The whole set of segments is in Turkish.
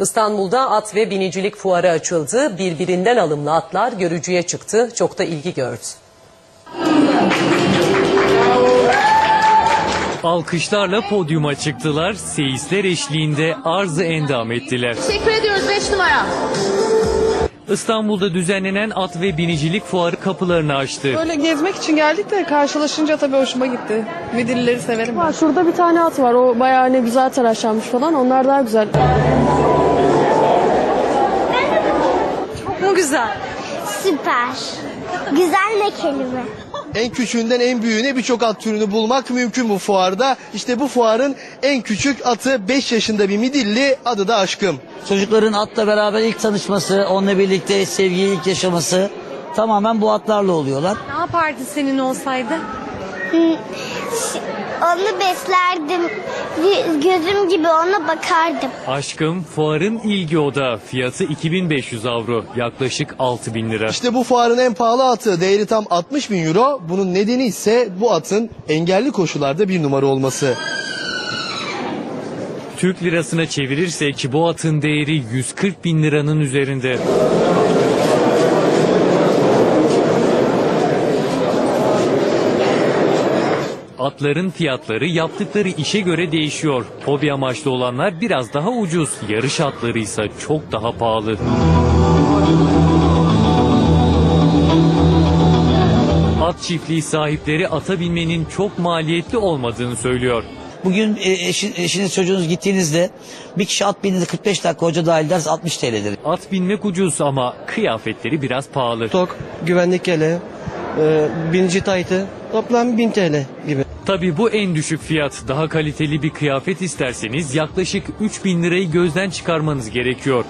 İstanbul'da at ve binicilik fuarı açıldı. Birbirinden alımlı atlar görücüye çıktı. Çok da ilgi gördü. Alkışlarla podyuma çıktılar, seyisler eşliğinde arzı endam ettiler. Teşekkür ediyoruz 5 numara. İstanbul'da düzenlenen at ve binicilik fuarı kapılarını açtı. Böyle gezmek için geldik de karşılaşınca tabii hoşuma gitti. Midillileri severim ben. Ha, şurada bir tane at var. O bayağı hani güzel tıraşlanmış falan. Onlar daha güzel. Bu güzel. Süper. Güzel ne kelime. En küçüğünden en büyüğüne birçok at türünü bulmak mümkün bu fuarda. İşte bu fuarın en küçük atı 5 yaşında bir midilli adı da Aşkım. Çocukların atla beraber ilk tanışması, onunla birlikte sevgiyi ilk yaşaması tamamen bu atlarla oluyorlar. Ne yapardı senin olsaydı? Onu beslerdim. Gö- Gözüm gibi ona bakardım. Aşkım fuarın ilgi odağı. Fiyatı 2500 avro. Yaklaşık 6000 lira. İşte bu fuarın en pahalı atı değeri tam 60 bin euro. Bunun nedeni ise bu atın engelli koşularda bir numara olması. Türk lirasına çevirirsek bu atın değeri 140 bin liranın üzerinde. Atların fiyatları yaptıkları işe göre değişiyor. Hobi amaçlı olanlar biraz daha ucuz, yarış atları ise çok daha pahalı. At çiftliği sahipleri ata binmenin çok maliyetli olmadığını söylüyor. Bugün e, eşi- eşiniz çocuğunuz gittiğinizde bir kişi at bindiğinde 45 dakika hoca dahil ders 60 TL'dir. At binmek ucuz ama kıyafetleri biraz pahalı. Tok, güvenlik ele, e, binici taytı toplam 1000 TL gibi. Tabii bu en düşük fiyat. Daha kaliteli bir kıyafet isterseniz yaklaşık 3000 lirayı gözden çıkarmanız gerekiyor.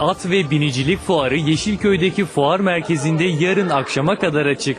At ve binicilik fuarı Yeşilköy'deki fuar merkezinde yarın akşama kadar açık.